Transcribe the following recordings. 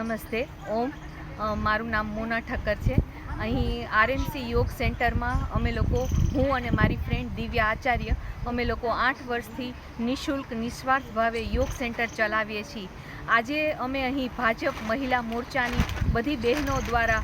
નમસ્તે, ઓમ. મારું નામ મોના ઠક્કર છે. અહીં આરએમસી યોગ સેન્ટરમાં અમે લોકો, હું અને મારી ફ્રેન્ડ દિવ્યા આચાર્ય, અમે લોકો આઠ વર્ષથી નિઃશુલ્ક, નિસ્વાર્થ ભાવે યોગ સેન્ટર ચલાવીએ છીએ. આજે અમે અહીં ભાજપ મહિલા મોરચાની બધી બહેનો દ્વારા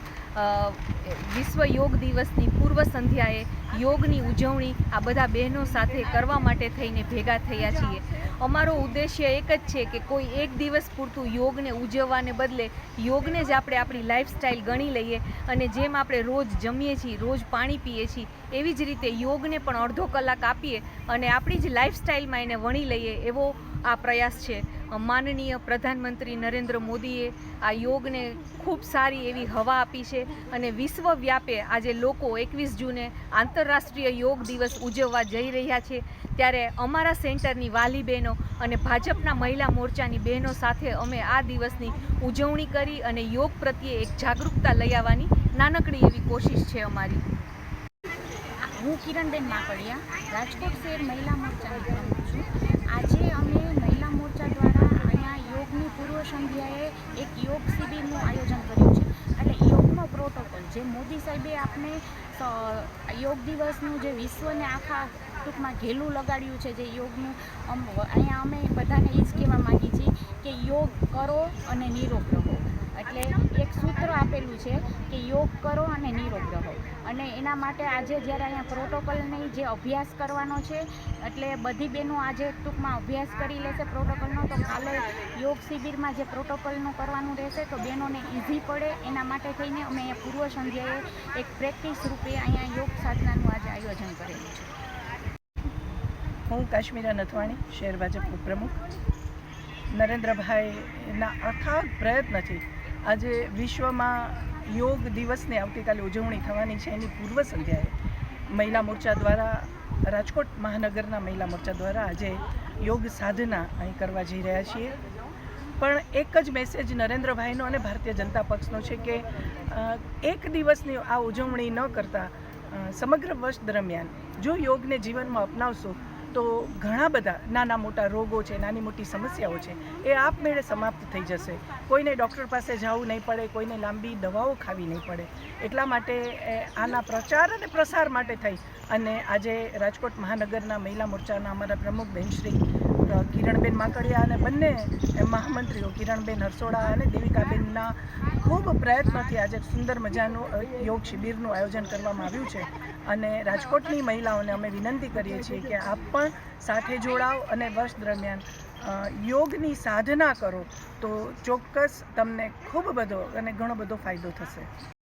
વિશ્વ યોગ દિવસની પૂર્વ સંધ્યાએ યોગની ઉજવણી આ બધા બહેનો સાથે કરવા માટે થઈને ભેગા થયા છીએ. અમારો ઉદ્દેશ્ય એક જ છે કે કોઈ એક દિવસ પૂરતું યોગને ઉજવવાને બદલે યોગને જ આપણે આપણી લાઈફસ્ટાઈલ ગણી લઈએ અને જેમ આપણે રોજ જમીએ છીએ, રોજ પાણી પીએ છીએ, એવી જ રીતે યોગને પણ અડધો કલાક આપીએ અને આપણી જ લાઈફસ્ટાઈલમાં એને વણી લઈએ એવો આ પ્રયાસ છે. માનનીય પ્રધાનમંત્રી નરેન્દ્ર મોદીએ આ યોગને ખૂબ સારી એવી હવા આપી છે અને વિશ્વવ્યાપે આજે લોકો એકવીસ જૂને આંતરરાષ્ટ્રીય યોગ દિવસ ઉજવવા જઈ રહ્યા છે. ત્યારે અમારા સેન્ટરની વાલી બહેનો અને ભાજપના મહિલા મોરચાની બહેનો સાથે અમે આ દિવસની ઉજવણી કરી અને યોગ પ્રત્યે એક જાગૃતતા લઈ આવવાની નાનકડી એવી કોશિશ છે અમારી. હું કિરણબેન માકડિયા, રાજકોટ શહેર મહિલા મોરચાની છું આજે અમે મહિલા મોરચા દ્વારા અહીંયા યોગની પૂર્વ સંધ્યાએ એક યોગ શિબિરનું આયોજન કર્યું છે. એટલે યોગનો પ્રોટોકોલ જે મોદી સાહેબે આપણે યોગ દિવસનું જે વિશ્વને આખા ટૂંકમાં ઘેલું લગાડ્યું છે, જે યોગનું અહીંયા અમે બધાને એ જ કહેવા માગીએ છીએ કે યોગ કરો અને નિરોગ રહો. એટલે એક સૂત્ર આપેલું છે કે યોગ કરો અને નિરોગ રહો. અને એના માટે આજે જ્યારે અહીંયા પ્રોટોકોલની જે અભ્યાસ કરવાનો છે, એટલે બધી બહેનો આજે ટૂંકમાં અભ્યાસ કરી લેશે પ્રોટોકોલનો, તો કાલે યોગ શિબિરમાં જે પ્રોટોકોલનું કરવાનું રહેશે, તો બહેનોને ઇઝી પડે. એના માટે થઈને અમે અહીંયા પૂર્વ સંધ્યાએ એક પ્રેક્ટિસ રૂપે અહીંયા યોગ સાધનાનું આજે આયોજન કરેલું છે. હું કાશ્મીરા નથવાણી, શહેર ભાજપ ઉપપ્રમુખ નરેન્દ્રભાઈના અથાગ પ્રયત્નથી આજે વિશ્વમાં યોગ દિવસની આવતીકાલે ઉજવણી થવાની છે. એની પૂર્વ સંધ્યાએ મહિલા મોરચા દ્વારા, રાજકોટ મહાનગરના મહિલા મોરચા દ્વારા આજે યોગ સાધના અહીં કરવા જઈ રહ્યા છીએ. પણ એક જ મેસેજ નરેન્દ્રભાઈનો અને ભારતીય જનતા પક્ષનો છે કે એક દિવસની આ ઉજવણી ન કરતાં સમગ્ર વર્ષ દરમિયાન જો યોગને જીવનમાં અપનાવશો તો ઘણા બધા નાના મોટા રોગો છે નાની મોટી સમસ્યાઓ છે એ આપમેળે સમાપ્ત થઈ જશે. કોઈને ડૉક્ટર પાસે જવું નહીં પડે કોઈને લાંબી દવાઓ ખાવી નહીં પડે. એટલા માટે આના પ્રચાર અને પ્રસાર માટે થઈ. અને આજે રાજકોટ મહાનગરના મહિલા મોરચાના અમારા પ્રમુખ બેન શ્રી અ, કિરણબેન માકડિયા અને બંને મહામંત્રીઓ, કિરણબેન હરસોડા અને દેવિકાબેનના ખૂબ પ્રયત્નોથી આજે સુંદર મજાનું યોગ શિબિરનું આયોજન કરવામાં આવ્યું છે. અને રાજકોટની મહિલાઓને અમે વિનંતી કરીએ છીએ કે આપ પણ સાથે જોડાઓ અને વર્ષ દરમિયાન યોગની સાધના કરો તો ચોક્કસ તમને ખૂબ બધો અને ઘણો બધો ફાયદો થશે.